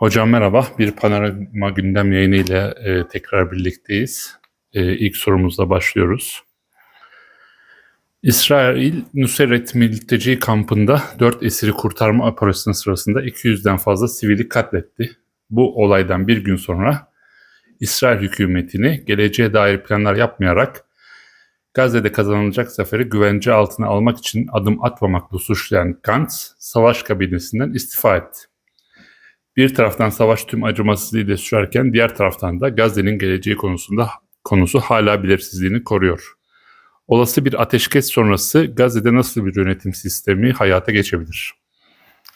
Hocam merhaba. Bir panorama gündem yayını ile e, tekrar birlikteyiz. E, ilk sorumuzla başlıyoruz. İsrail Nusret mülteci kampında 4 esiri kurtarma operasyonu sırasında 200'den fazla sivili katletti. Bu olaydan bir gün sonra İsrail hükümetini geleceğe dair planlar yapmayarak Gazze'de kazanılacak zaferi güvence altına almak için adım atmamakla suçlayan Gantz, savaş kabinesinden istifa etti. Bir taraftan savaş tüm acımasızlığıyla sürerken diğer taraftan da Gazze'nin geleceği konusunda konusu hala belirsizliğini koruyor. Olası bir ateşkes sonrası Gazze'de nasıl bir yönetim sistemi hayata geçebilir?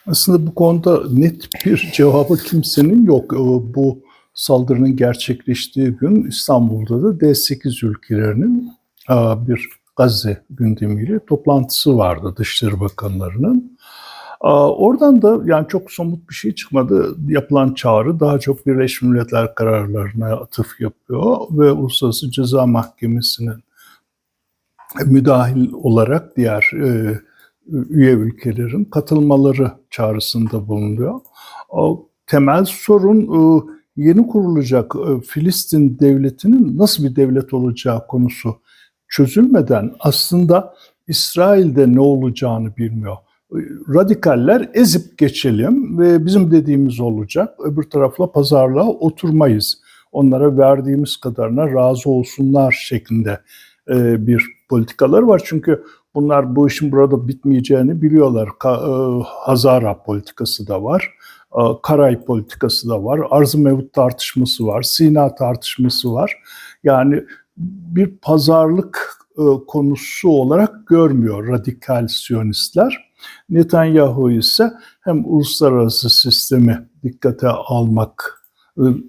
Aslında bu konuda net bir cevabı kimsenin yok. Ee, Bu saldırının gerçekleştiği gün İstanbul'da da D8 ülkelerinin e, bir Gazze gündemiyle toplantısı vardı Dışişleri Bakanlarının. Oradan da yani çok somut bir şey çıkmadı. Yapılan çağrı daha çok Birleşmiş Milletler kararlarına atıf yapıyor ve Uluslararası Ceza Mahkemesi'nin müdahil olarak diğer e, üye ülkelerin katılmaları çağrısında bulunuyor. O temel sorun e, yeni kurulacak e, Filistin devletinin nasıl bir devlet olacağı konusu çözülmeden aslında İsrail'de ne olacağını bilmiyor. Radikaller ezip geçelim ve bizim dediğimiz olacak. Öbür tarafla pazarlığa oturmayız. Onlara verdiğimiz kadarına razı olsunlar şeklinde e, bir politikaları var. Çünkü bunlar bu işin burada bitmeyeceğini biliyorlar. E, Hazara politikası da var. e, Karay politikası da var. Arz-ı tartışması var. Sina tartışması var. Yani bir pazarlık konusu olarak görmüyor radikal siyonistler. Netanyahu ise hem uluslararası sistemi dikkate almak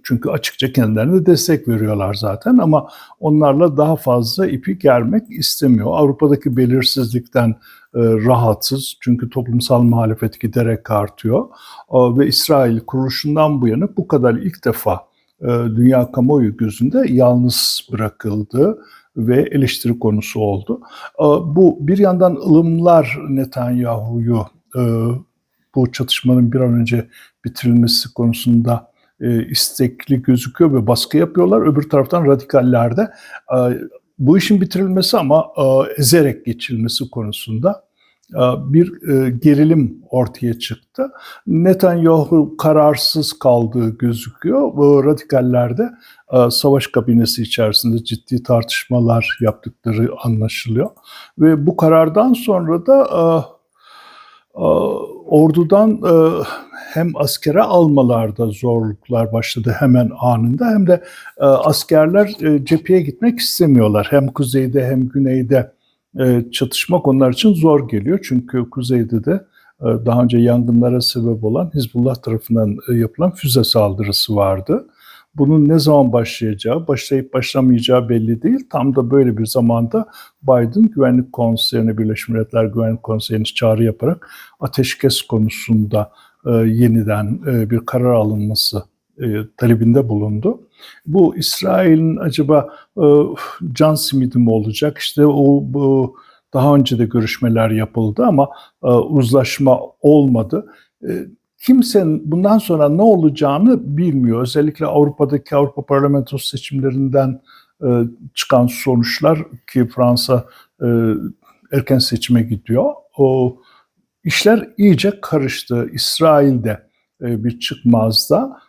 çünkü açıkça kendilerine destek veriyorlar zaten ama onlarla daha fazla ipi germek istemiyor. Avrupa'daki belirsizlikten e, rahatsız çünkü toplumsal muhalefet giderek artıyor E, ve İsrail kuruluşundan bu yana bu kadar ilk defa e, dünya kamuoyu gözünde yalnız bırakıldı ve eleştiri konusu oldu. E, Bu bir yandan ılımlar Netanyahu'yu e, bu çatışmanın bir an önce bitirilmesi konusunda e, istekli gözüküyor ve baskı yapıyorlar. Öbür taraftan radikaller de e, bu işin bitirilmesi ama ezerek geçilmesi konusunda bir e, gerilim ortaya çıktı. Netanyahu kararsız kaldığı gözüküyor. Bu radikaller de e, savaş kabinesi içerisinde ciddi tartışmalar yaptıkları anlaşılıyor. Ve bu karardan sonra da e, e, ordudan e, hem askere almalarda zorluklar başladı hemen anında hem de e, askerler e, cepheye gitmek istemiyorlar. Hem kuzeyde hem güneyde e, çatışmak onlar için zor geliyor. Çünkü kuzeyde de e, daha önce yangınlara sebep olan Hizbullah tarafından e, yapılan füze saldırısı vardı. Bunun ne zaman başlayacağı, başlayıp başlamayacağı belli değil. Tam da böyle bir zamanda Biden Güvenlik Konseyi'ne, Birleşmiş Milletler Güvenlik Konseyi'ne çağrı yaparak ateşkes konusunda e, yeniden e, bir karar alınması e, talebinde bulundu. Bu İsrail'in acaba e, can simidi mi olacak? İşte o bu daha önce de görüşmeler yapıldı ama e, uzlaşma olmadı. E, kimsenin bundan sonra ne olacağını bilmiyor. Özellikle Avrupa'daki Avrupa Parlamentosu seçimlerinden e, çıkan sonuçlar ki Fransa e, erken seçime gidiyor. O işler iyice karıştı. İsrail'de bir çıkmazda.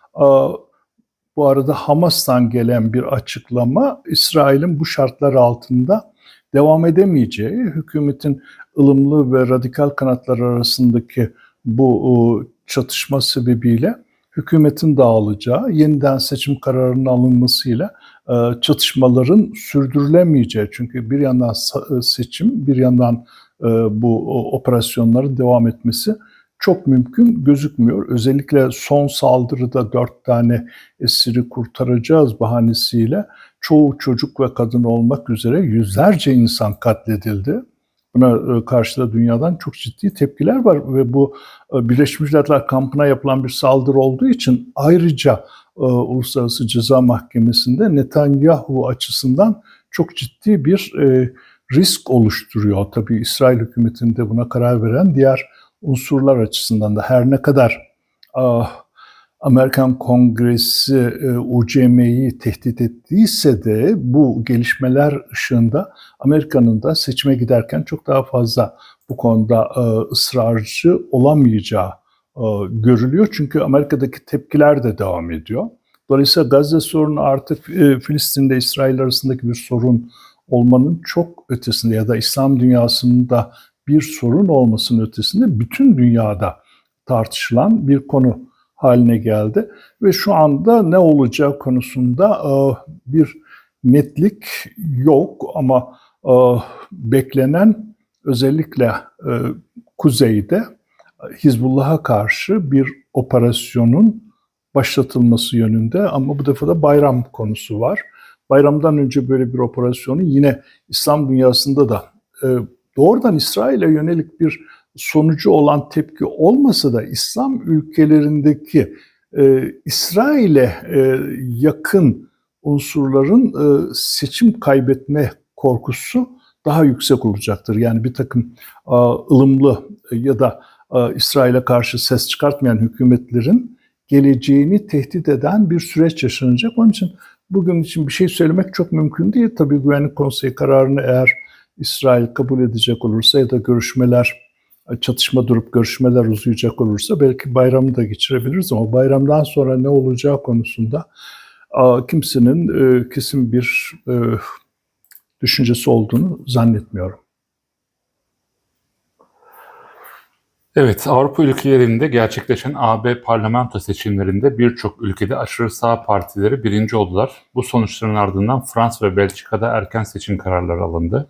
Bu arada Hamas'tan gelen bir açıklama İsrail'in bu şartlar altında devam edemeyeceği, hükümetin ılımlı ve radikal kanatlar arasındaki bu o, çatışma sebebiyle hükümetin dağılacağı, yeniden seçim kararının alınmasıyla e, çatışmaların sürdürülemeyeceği. Çünkü bir yandan sa- seçim, bir yandan e, bu operasyonların devam etmesi çok mümkün gözükmüyor. Özellikle son saldırıda dört tane esiri kurtaracağız bahanesiyle çoğu çocuk ve kadın olmak üzere yüzlerce insan katledildi. Buna e, karşı da dünyadan çok ciddi tepkiler var ve bu e, Birleşmiş Milletler kampına yapılan bir saldırı olduğu için ayrıca e, Uluslararası Ceza Mahkemesi'nde Netanyahu açısından çok ciddi bir risk oluşturuyor. Tabii İsrail hükümetinde buna karar veren diğer unsurlar açısından da her ne kadar ah, Amerikan Kongresi e, UCM'yi tehdit ettiyse de bu gelişmeler ışığında Amerika'nın da seçime giderken çok daha fazla bu konuda e, ısrarcı olamayacağı e, görülüyor. Çünkü Amerika'daki tepkiler de devam ediyor. Dolayısıyla Gazze sorunu artık e, Filistin ile İsrail arasındaki bir sorun olmanın çok ötesinde ya da İslam dünyasında bir sorun olmasının ötesinde bütün dünyada tartışılan bir konu haline geldi ve şu anda ne olacağı konusunda e, bir netlik yok ama e, beklenen özellikle e, kuzeyde Hizbullah'a karşı bir operasyonun başlatılması yönünde ama bu defa da bayram konusu var. Bayramdan önce böyle bir operasyonun yine İslam dünyasında da doğrudan İsrail'e yönelik bir sonucu olan tepki olmasa da İslam ülkelerindeki e, İsrail'e e, yakın unsurların e, seçim kaybetme korkusu daha yüksek olacaktır. Yani bir takım e, ılımlı ya da e, İsrail'e karşı ses çıkartmayan hükümetlerin geleceğini tehdit eden bir süreç yaşanacak. Onun için bugün için bir şey söylemek çok mümkün değil. Tabii Güvenlik Konseyi kararını eğer İsrail kabul edecek olursa ya da görüşmeler çatışma durup görüşmeler uzayacak olursa belki bayramı da geçirebiliriz ama bayramdan sonra ne olacağı konusunda kimsenin e, kesin bir e, düşüncesi olduğunu zannetmiyorum. Evet, Avrupa ülkelerinde gerçekleşen AB parlamento seçimlerinde birçok ülkede aşırı sağ partileri birinci oldular. Bu sonuçların ardından Fransa ve Belçika'da erken seçim kararları alındı.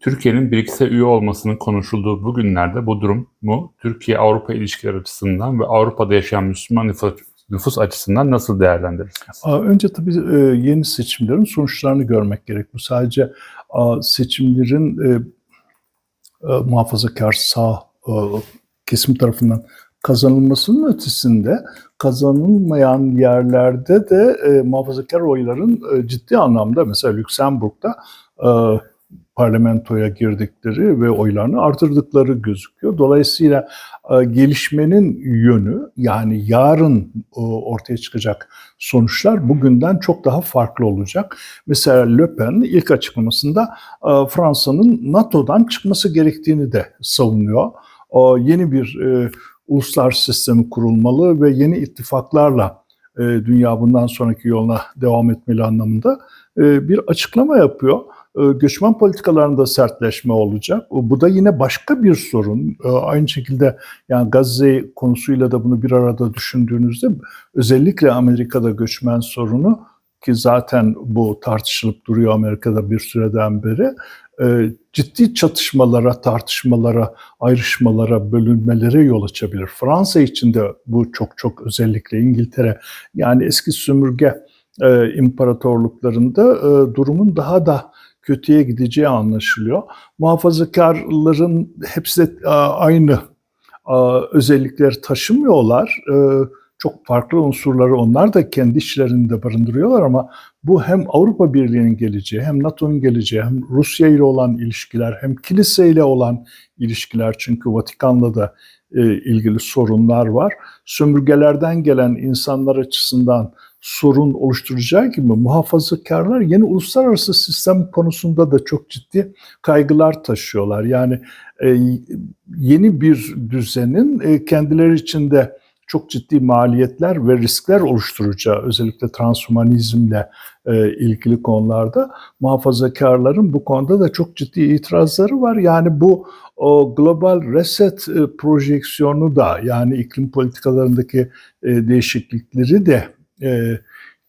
Türkiye'nin BRICS'e üye olmasının konuşulduğu bu günlerde bu durumu Türkiye-Avrupa ilişkileri açısından ve Avrupa'da yaşayan Müslüman nüfus, açısından nasıl değerlendirirsiniz? Önce tabii e, yeni seçimlerin sonuçlarını görmek gerek. Bu sadece seçimlerin e, e, muhafazakar sağ kesim tarafından kazanılmasının ötesinde kazanılmayan yerlerde de muhafazakar oyların ciddi anlamda mesela Lüksemburg'da parlamentoya girdikleri ve oylarını artırdıkları gözüküyor. Dolayısıyla e, gelişmenin yönü yani yarın e, ortaya çıkacak sonuçlar bugünden çok daha farklı olacak. Mesela Le Pen ilk açıklamasında e, Fransa'nın NATO'dan çıkması gerektiğini de savunuyor. Yeni bir uluslararası sistemi kurulmalı ve yeni ittifaklarla dünya bundan sonraki yoluna devam etmeli anlamında bir açıklama yapıyor. E, göçmen politikalarında sertleşme olacak. Bu da yine başka bir sorun. E, aynı şekilde yani Gazze konusuyla da bunu bir arada düşündüğünüzde özellikle Amerika'da göçmen sorunu ki zaten bu tartışılıp duruyor Amerika'da bir süreden beri e, ciddi çatışmalara, tartışmalara, ayrışmalara, bölünmelere yol açabilir. Fransa için de bu çok çok özellikle İngiltere yani eski sömürge imparatorluklarında durumun daha da kötüye gideceği anlaşılıyor. Muhafazakarların hepsi aynı özellikler taşımıyorlar. E, çok farklı unsurları onlar da kendi işlerinde barındırıyorlar ama bu hem Avrupa Birliği'nin geleceği, hem NATO'nun geleceği, hem Rusya ile olan ilişkiler, hem kilise ile olan ilişkiler çünkü Vatikan'la da e, ilgili sorunlar var. Sömürgelerden gelen insanlar açısından sorun oluşturacağı gibi muhafazakarlar yeni uluslararası sistem konusunda da çok ciddi kaygılar taşıyorlar. Yani e, yeni bir düzenin e, kendileri içinde çok ciddi maliyetler ve riskler oluşturacağı özellikle transhumanizmle e, ilgili konularda muhafazakarların bu konuda da çok ciddi itirazları var. Yani bu o global reset e, projeksiyonu da yani iklim politikalarındaki e, değişiklikleri de e,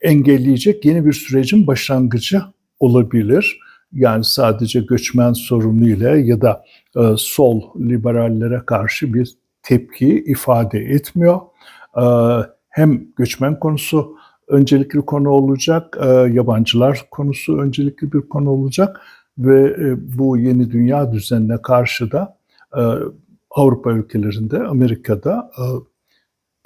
engelleyecek yeni bir sürecin başlangıcı olabilir. Yani sadece göçmen sorunuyla ya da e, sol liberallere karşı bir tepki ifade etmiyor. E, hem göçmen konusu öncelikli konu olacak, e, yabancılar konusu öncelikli bir konu olacak ve e, bu yeni dünya düzenine karşı da e, Avrupa ülkelerinde, Amerika'da e,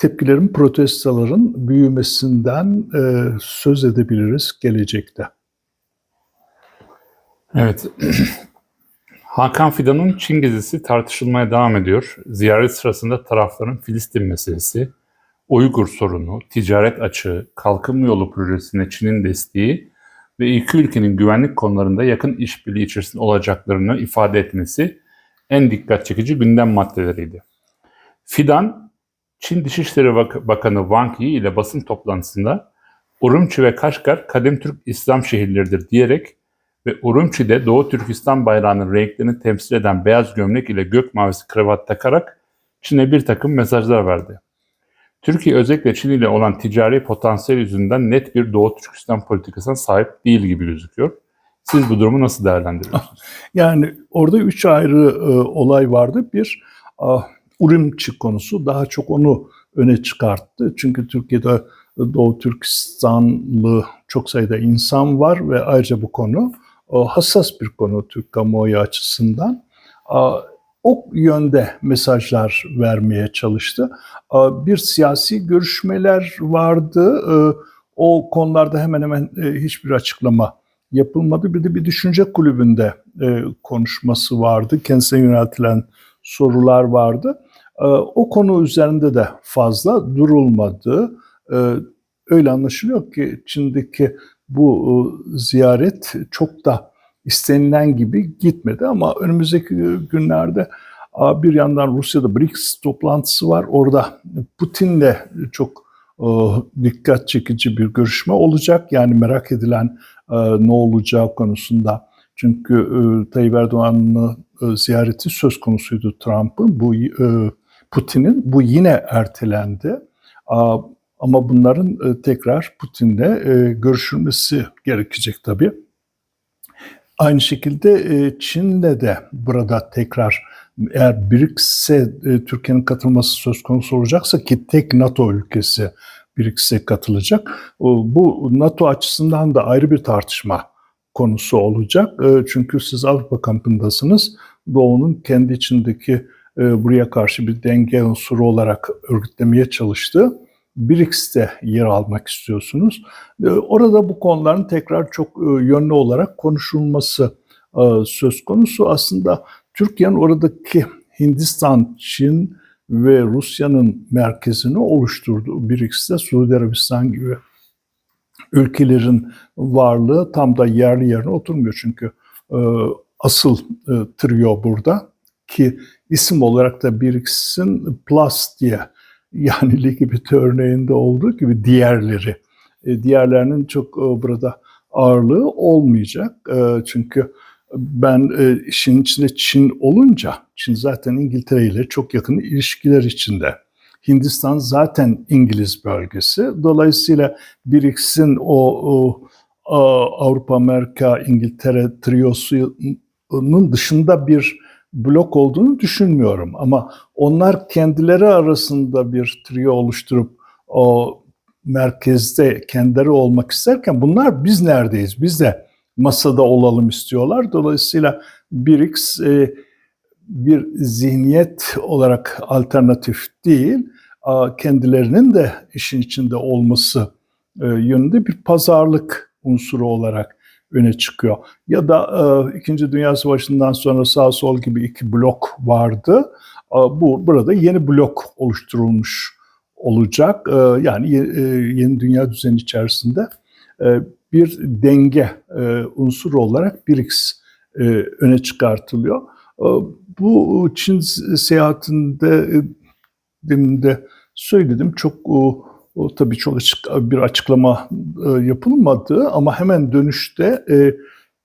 tepkilerin, protestoların büyümesinden e, söz edebiliriz gelecekte. Evet. Hakan Fidan'ın Çin gezisi tartışılmaya devam ediyor. Ziyaret sırasında tarafların Filistin meselesi, Uygur sorunu, ticaret açığı, kalkınma yolu projesine Çin'in desteği ve iki ülkenin güvenlik konularında yakın işbirliği içerisinde olacaklarını ifade etmesi en dikkat çekici gündem maddeleriydi. Fidan, Çin Dışişleri Bak- Bakanı Wang Yi ile basın toplantısında Urumçi ve Kaşgar kadim Türk İslam şehirleridir diyerek ve Urumçi'de Doğu Türkistan bayrağının renklerini temsil eden beyaz gömlek ile gök mavisi kravat takarak Çin'e bir takım mesajlar verdi. Türkiye özellikle Çin ile olan ticari potansiyel yüzünden net bir Doğu Türkistan politikasına sahip değil gibi gözüküyor. Siz bu durumu nasıl değerlendiriyorsunuz? Yani orada üç ayrı e, olay vardı. Bir, ah, Urumçi konusu daha çok onu öne çıkarttı. Çünkü Türkiye'de Doğu Türkistanlı çok sayıda insan var ve ayrıca bu konu e, hassas bir konu Türk kamuoyu açısından. O yönde mesajlar vermeye çalıştı. Bir siyasi görüşmeler vardı. E, O konularda hemen hemen e, hiçbir açıklama yapılmadı. Bir de bir düşünce kulübünde konuşması vardı. Kendisine yöneltilen sorular vardı. E, o konu üzerinde de fazla durulmadı. E, öyle anlaşılıyor ki Çin'deki bu e, ziyaret çok da istenilen gibi gitmedi ama önümüzdeki günlerde bir yandan Rusya'da BRICS toplantısı var. Orada Putin'le çok e, dikkat çekici bir görüşme olacak. Yani merak edilen e, ne olacağı konusunda. Çünkü Tayyip Erdoğan'ın ziyareti söz konusuydu Trump'ın. Bu Putin'in bu yine ertelendi. Ama bunların e, tekrar Putin'le e, görüşülmesi gerekecek tabii. Aynı şekilde e, Çin'le de burada tekrar eğer BRICS'e Türkiye'nin katılması söz konusu olacaksa ki tek NATO ülkesi BRICS'e katılacak. Bu NATO açısından da ayrı bir tartışma konusu olacak. Çünkü siz Avrupa kampındasınız. Doğu'nun kendi içindeki e, buraya karşı bir denge unsuru olarak örgütlemeye çalıştığı BRICS'te yer almak istiyorsunuz. E, Orada bu konuların tekrar çok e, yönlü olarak konuşulması söz konusu. Aslında Türkiye'nin oradaki Hindistan, Çin ve Rusya'nın merkezini oluşturduğu BRICS'te Suudi Arabistan gibi ülkelerin varlığı tam da yerli yerine oturmuyor. Çünkü asıl e, trio burada ki isim olarak da BRICS'in Plus diye yani LGBT örneğinde olduğu gibi diğerleri. E, diğerlerinin çok e, burada ağırlığı olmayacak. E, çünkü ben e, işin içinde Çin olunca, Çin zaten İngiltere ile çok yakın ilişkiler içinde. Hindistan zaten İngiliz bölgesi. Dolayısıyla BRICS'in o, o Avrupa, Amerika, İngiltere triosunun dışında bir blok olduğunu düşünmüyorum. Ama onlar kendileri arasında bir trio oluşturup o merkezde kendileri olmak isterken bunlar biz neredeyiz? Biz de masada olalım istiyorlar. Dolayısıyla BRICS e, bir zihniyet olarak alternatif değil, kendilerinin de işin içinde olması e, yönünde bir pazarlık unsuru olarak öne çıkıyor. Ya da e, İkinci Dünya Savaşı'ndan sonra sağ sol gibi iki blok vardı. A, bu burada yeni blok oluşturulmuş olacak. E, yani e, yeni dünya düzeni içerisinde e, bir denge e, unsuru olarak BRICS e, öne çıkartılıyor. E, bu Çin seyahatinde e, demin de söyledim çok o, o tabii çok açık bir açıklama e, yapılmadı ama hemen dönüşte e,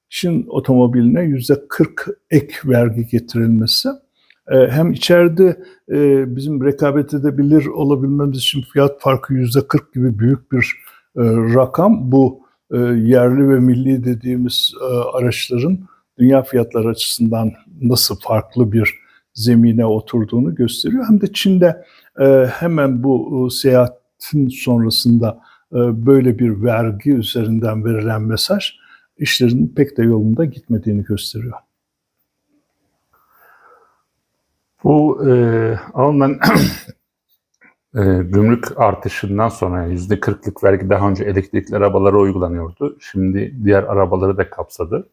Çin otomobiline yüzde 40 ek vergi getirilmesi e, hem içeride e, bizim rekabet edebilir olabilmemiz için fiyat farkı yüzde 40 gibi büyük bir e, rakam bu yerli ve milli dediğimiz araçların dünya fiyatları açısından nasıl farklı bir zemine oturduğunu gösteriyor. Hem de Çin'de hemen bu seyahatin sonrasında e, böyle bir vergi üzerinden verilen mesaj işlerin pek de yolunda gitmediğini gösteriyor. Bu e, alınan e, gümrük artışından sonra %40'lık vergi daha önce elektrikli arabalara uygulanıyordu. Şimdi diğer arabaları da kapsadı.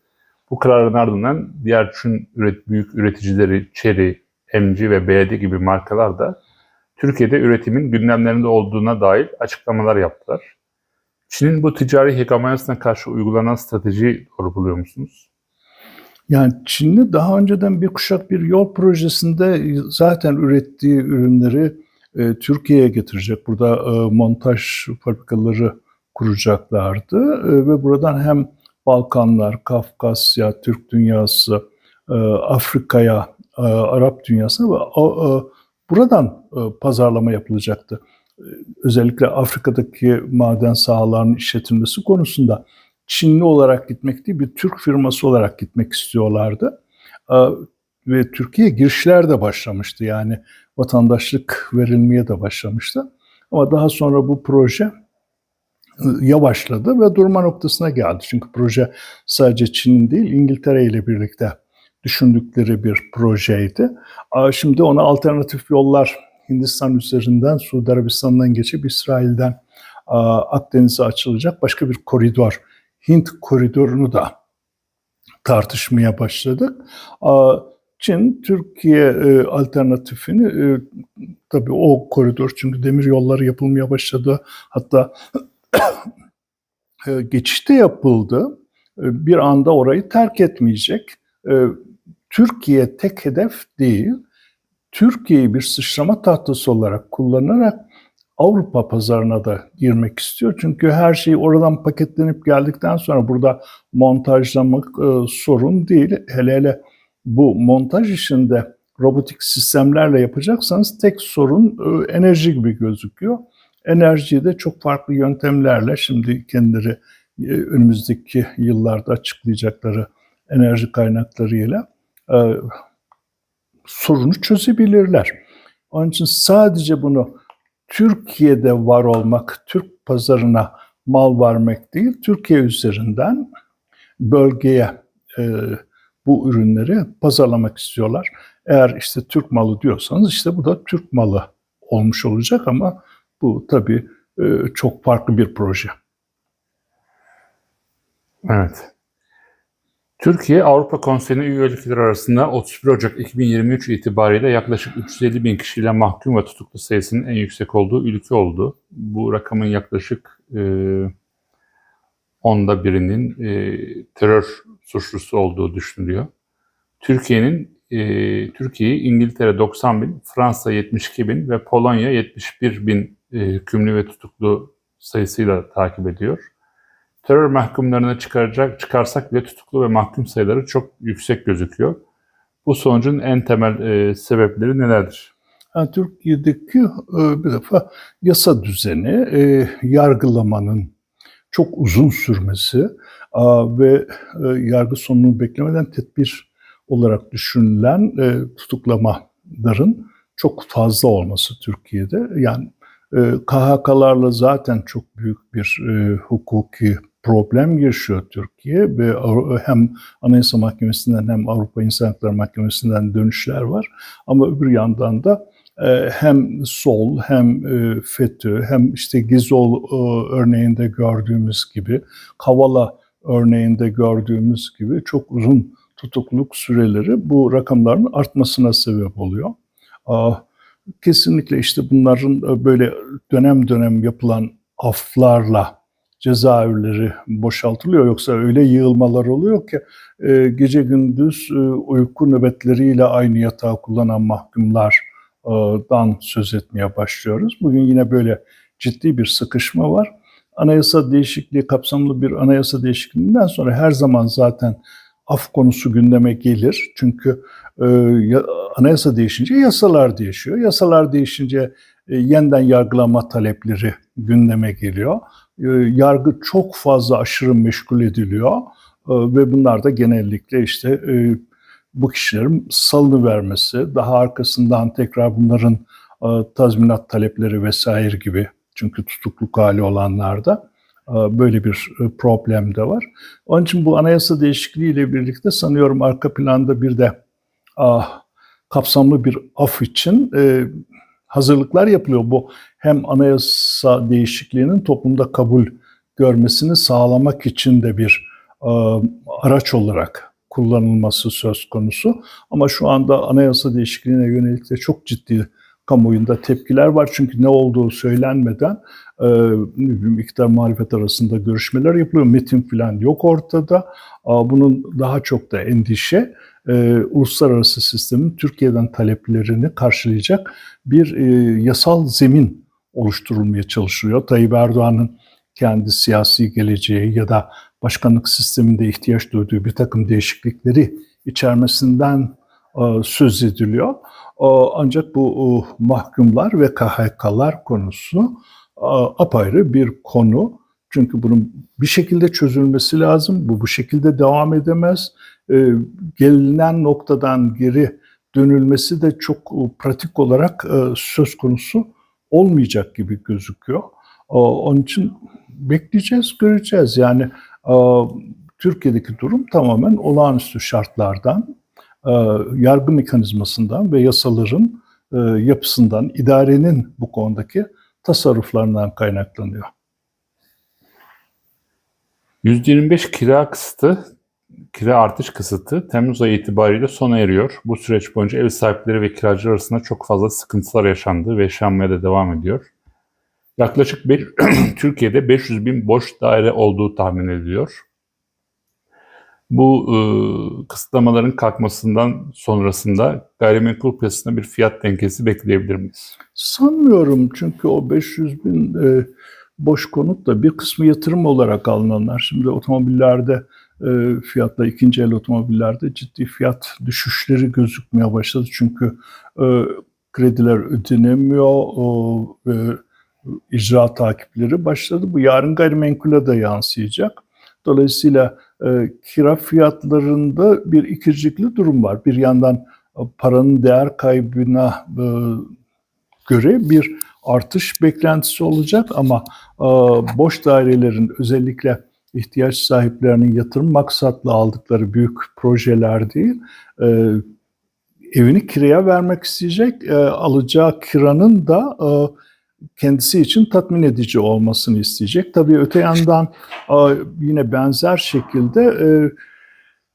Bu kararın ardından diğer Çin üret, büyük üreticileri Chery, MG ve BYD gibi markalar da Türkiye'de üretimin gündemlerinde olduğuna dair açıklamalar yaptılar. Çin'in bu ticari hegemonyasına karşı uygulanan stratejiyi doğru buluyor musunuz? Yani Çinli daha önceden bir kuşak bir yol projesinde zaten ürettiği ürünleri e, Türkiye'ye getirecek. Burada e, montaj fabrikaları kuracaklardı e, ve buradan hem Balkanlar, Kafkasya, Türk dünyası, e, Afrika'ya, e, Arap dünyasına ve e, buradan e, pazarlama yapılacaktı. E, özellikle Afrika'daki maden sahalarının işletilmesi konusunda Çinli olarak gitmek değil, bir Türk firması olarak gitmek istiyorlardı. E, ve Türkiye girişler de başlamıştı. Yani vatandaşlık verilmeye de başlamıştı. Ama daha sonra bu proje yavaşladı ve durma noktasına geldi. Çünkü proje sadece Çin'in değil, İngiltere ile birlikte düşündükleri bir projeydi. Şimdi ona alternatif yollar Hindistan üzerinden, Suudi Arabistan'dan geçip İsrail'den Akdeniz'e açılacak başka bir koridor, Hint koridorunu da tartışmaya başladık. Çin, Türkiye e, alternatifini e, tabii o koridor çünkü demir yolları yapılmaya başladı. Hatta e, geçişte yapıldı. Bir anda orayı terk etmeyecek. Türkiye tek hedef değil, Türkiye'yi bir sıçrama tahtası olarak kullanarak Avrupa pazarına da girmek istiyor. Çünkü her şey oradan paketlenip geldikten sonra burada montajlamak e, sorun değil. Hele hele bu montaj işinde robotik sistemlerle yapacaksanız tek sorun e, enerji gibi gözüküyor. Enerjiyi de çok farklı yöntemlerle şimdi kendileri e, önümüzdeki yıllarda açıklayacakları enerji kaynaklarıyla e, sorunu çözebilirler. Onun için sadece bunu Türkiye'de var olmak, Türk pazarına mal vermek değil, Türkiye üzerinden bölgeye e, bu ürünleri pazarlamak istiyorlar. Eğer işte Türk malı diyorsanız işte bu da Türk malı olmuş olacak ama bu tabii e, çok farklı bir proje. Evet. Türkiye Avrupa Konseyi'nin üye ülkeler arasında 31 Ocak 2023 itibariyle yaklaşık 350 bin kişiyle mahkum ve tutuklu sayısının en yüksek olduğu ülke oldu. Bu rakamın yaklaşık e, onda birinin e, terör suçlusu olduğu düşünülüyor. Türkiye'nin e, Türkiye'yi İngiltere 90 bin, Fransa 72 bin ve Polonya 71 bin e, hükümlü ve tutuklu sayısıyla takip ediyor. Terör mahkumlarını çıkaracak çıkarsak bile tutuklu ve mahkum sayıları çok yüksek gözüküyor. Bu sonucun en temel e, sebepleri nelerdir? Yani Türkiye'deki e, bir defa yasa düzeni, e, yargılamanın çok uzun sürmesi a, ve e, yargı sonunu beklemeden tedbir olarak düşünülen e, tutuklamaların çok fazla olması Türkiye'de. Yani e, KHK'larla zaten çok büyük bir e, hukuki problem yaşıyor Türkiye ve hem Anayasa Mahkemesi'nden hem Avrupa İnsan Hakları Mahkemesi'nden dönüşler var. Ama öbür yandan da e, hem sol hem e, FETÖ hem işte Gizol e, örneğinde gördüğümüz gibi Kavala örneğinde gördüğümüz gibi çok uzun tutukluluk süreleri bu rakamların artmasına sebep oluyor. Kesinlikle işte bunların böyle dönem dönem yapılan aflarla cezaevleri boşaltılıyor. Yoksa öyle yığılmalar oluyor ki e, gece gündüz e, uyku nöbetleriyle aynı yatağı kullanan mahkumlardan söz etmeye başlıyoruz. Bugün yine böyle ciddi bir sıkışma var. Anayasa değişikliği, kapsamlı bir anayasa değişikliğinden sonra her zaman zaten af konusu gündeme gelir. Çünkü e, anayasa değişince yasalar değişiyor. Yasalar değişince e, yeniden yargılama talepleri gündeme geliyor. E, yargı çok fazla aşırı meşgul ediliyor e, ve bunlar da genellikle işte e, bu kişilerin salını vermesi, daha arkasından tekrar bunların tazminat talepleri vesaire gibi çünkü tutukluk hali olanlarda böyle bir problem de var. Onun için bu anayasa değişikliği ile birlikte sanıyorum arka planda bir de kapsamlı bir af için hazırlıklar yapılıyor. Bu hem anayasa değişikliğinin toplumda kabul görmesini sağlamak için de bir e, araç olarak kullanılması söz konusu. Ama şu anda anayasa değişikliğine yönelik de çok ciddi kamuoyunda tepkiler var. Çünkü ne olduğu söylenmeden e, iktidar muhalefet arasında görüşmeler yapılıyor. Metin falan yok ortada. Aa, Bunun daha çok da endişe e, uluslararası sistemin Türkiye'den taleplerini karşılayacak bir e, yasal zemin oluşturulmaya çalışılıyor. Tayyip Erdoğan'ın kendi siyasi geleceği ya da başkanlık sisteminde ihtiyaç duyduğu bir takım değişiklikleri içermesinden e, söz ediliyor. E, Ancak bu e, mahkumlar ve KHK'lar konusu apayrı bir konu. Çünkü bunun bir şekilde çözülmesi lazım. Bu bu şekilde devam edemez. E, Gelinen noktadan geri dönülmesi de çok e, pratik olarak e, söz konusu olmayacak gibi gözüküyor. E, Onun için bekleyeceğiz, göreceğiz. Yani e, Türkiye'deki durum tamamen olağanüstü şartlardan, e, yargı mekanizmasından ve yasaların e, yapısından, idarenin bu konudaki tasarruflarından kaynaklanıyor. %25 kira kısıtı, kira artış kısıtı Temmuz ayı itibariyle sona eriyor. Bu süreç boyunca ev sahipleri ve kiracılar arasında çok fazla sıkıntılar yaşandı ve yaşanmaya da devam ediyor. Yaklaşık bir, Türkiye'de 500 bin boş daire olduğu tahmin ediliyor. Bu e, kısıtlamaların kalkmasından sonrasında gayrimenkul piyasasında bir fiyat dengesi bekleyebilir miyiz? Sanmıyorum çünkü o 500 bin e, boş konut da bir kısmı yatırım olarak alınanlar. Şimdi otomobillerde e, fiyatla ikinci el otomobillerde ciddi fiyat düşüşleri gözükmeye başladı. Çünkü e, krediler ödenemiyor o, e, icra takipleri başladı. Bu yarın gayrimenkule de yansıyacak. Dolayısıyla e, kira fiyatlarında bir ikircikli durum var. Bir yandan e, paranın değer kaybına e, göre bir artış beklentisi olacak ama e, boş dairelerin özellikle ihtiyaç sahiplerinin yatırım maksatlı aldıkları büyük projeler değil, e, evini kiraya vermek isteyecek, e, alacağı kiranın da kendisi için tatmin edici olmasını isteyecek. Tabii öte yandan yine benzer şekilde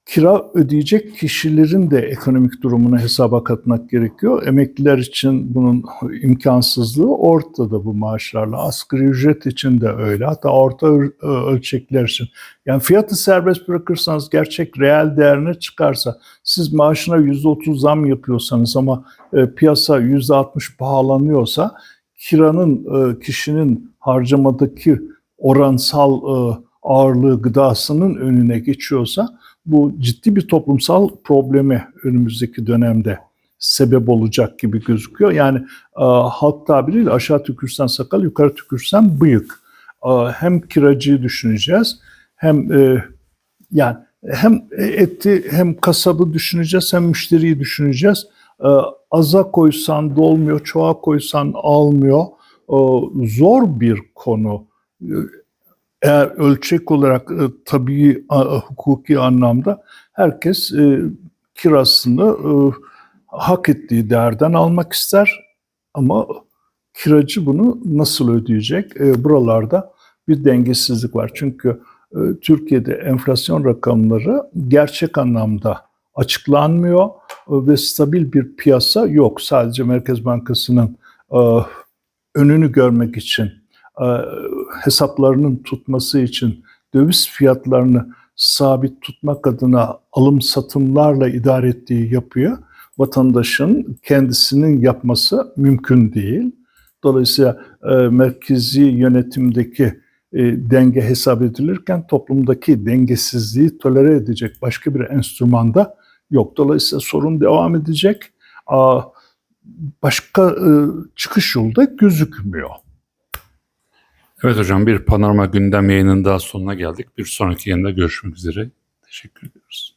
kira ödeyecek kişilerin de ekonomik durumunu hesaba katmak gerekiyor. Emekliler için bunun imkansızlığı ortada bu maaşlarla. Asgari ücret için de öyle. Hatta orta öl- ölçekler için. Yani fiyatı serbest bırakırsanız gerçek reel değerine çıkarsa siz maaşına %30 zam yapıyorsanız ama e, piyasa %60 pahalanıyorsa kiranın e, kişinin harcamadaki oransal e, ağırlığı gıdasının önüne geçiyorsa bu ciddi bir toplumsal probleme önümüzdeki dönemde sebep olacak gibi gözüküyor. Yani e, halk tabiriyle aşağı tükürsen sakal, yukarı tükürsen bıyık. E, hem kiracıyı düşüneceğiz, hem e, yani hem eti hem kasabı düşüneceğiz, hem müşteriyi düşüneceğiz. E, aza koysan dolmuyor, çoğa koysan almıyor. E, zor bir konu. Eğer ölçek olarak e, tabii a- hukuki anlamda herkes e, kirasını e, hak ettiği değerden almak ister ama kiracı bunu nasıl ödeyecek? E, buralarda bir dengesizlik var. Çünkü e, Türkiye'de enflasyon rakamları gerçek anlamda açıklanmıyor e, ve stabil bir piyasa yok. Sadece Merkez Bankası'nın e, önünü görmek için hesaplarının tutması için döviz fiyatlarını sabit tutmak adına alım satımlarla idare ettiği yapıyor. Vatandaşın kendisinin yapması mümkün değil. Dolayısıyla e, merkezi yönetimdeki e, denge hesap edilirken toplumdaki dengesizliği tolere edecek başka bir enstrüman da yok. Dolayısıyla sorun devam edecek. Başka e, çıkış yolu da gözükmüyor. Evet hocam bir panorama gündem yayının daha sonuna geldik. Bir sonraki yayında görüşmek üzere. Teşekkür ediyoruz.